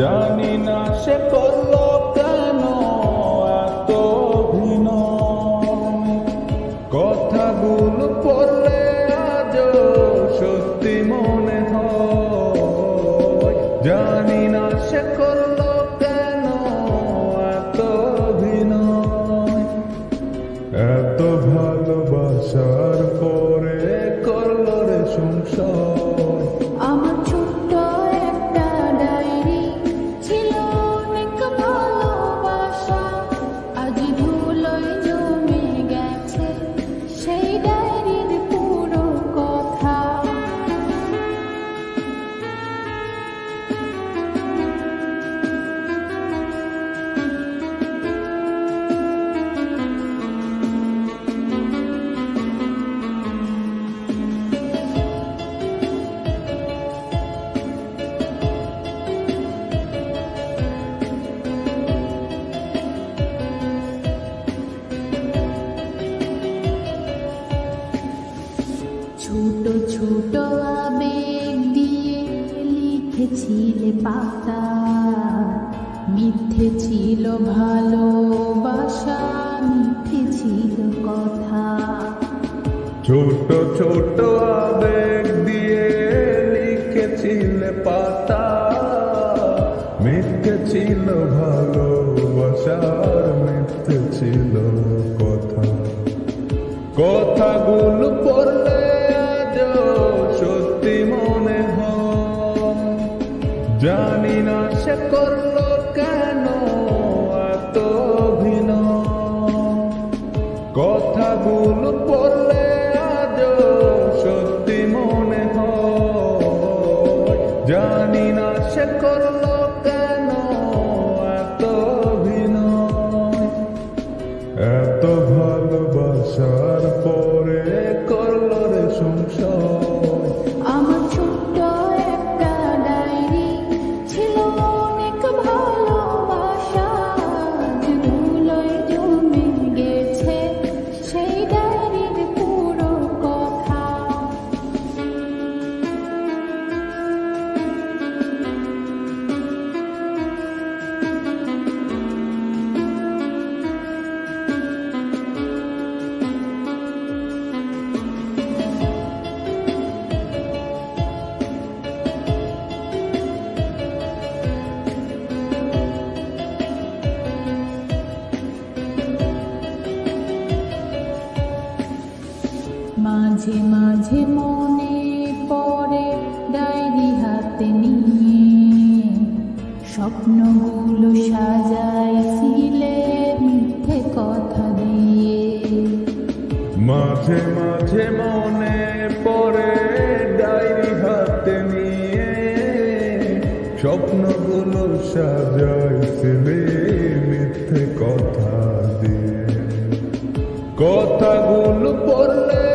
জানি না সে করল ছোট আবেগ দিয়ে লিখেছিলে পাতা। মিথ্যে ছিল ভালোবাসা, মিথ্যে ছিল কথা। ছোট ছোট আবেগ দিয়ে লিখেছিলে পাতা। মিথ্যে ছিল ভালোবাসার মিথ্যে ছিল কথা। কথাগুলো পড়লে সে করল কেন এত অভিনয় কথাগুলো পড়লে আজ সত্যি মনে হয়। জানি না সে করল কেন এত অভিনয় এত ভালোবাসার পরে করল রে সংসার। মাঝে মনে পড়ে ডায়েরি হাতে নিয়ে। স্বপ্নগুলো সাজাইছিলে মিথ্যে কথা দিয়ে। মাঝে মাঝে মনে পড়ে ডায়েরি হাতে নিয়ে। স্বপ্নগুলো সাজাইছিলে মিথ্যে কথা দিয়ে। কথাগুলো পড়লে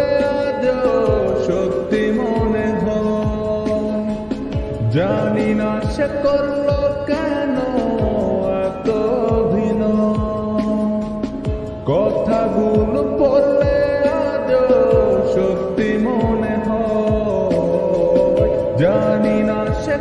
জানি না সে কেন এত ভিন কথাগুলো পড়লে আজ সত্যি মনে হয়। জানি না সে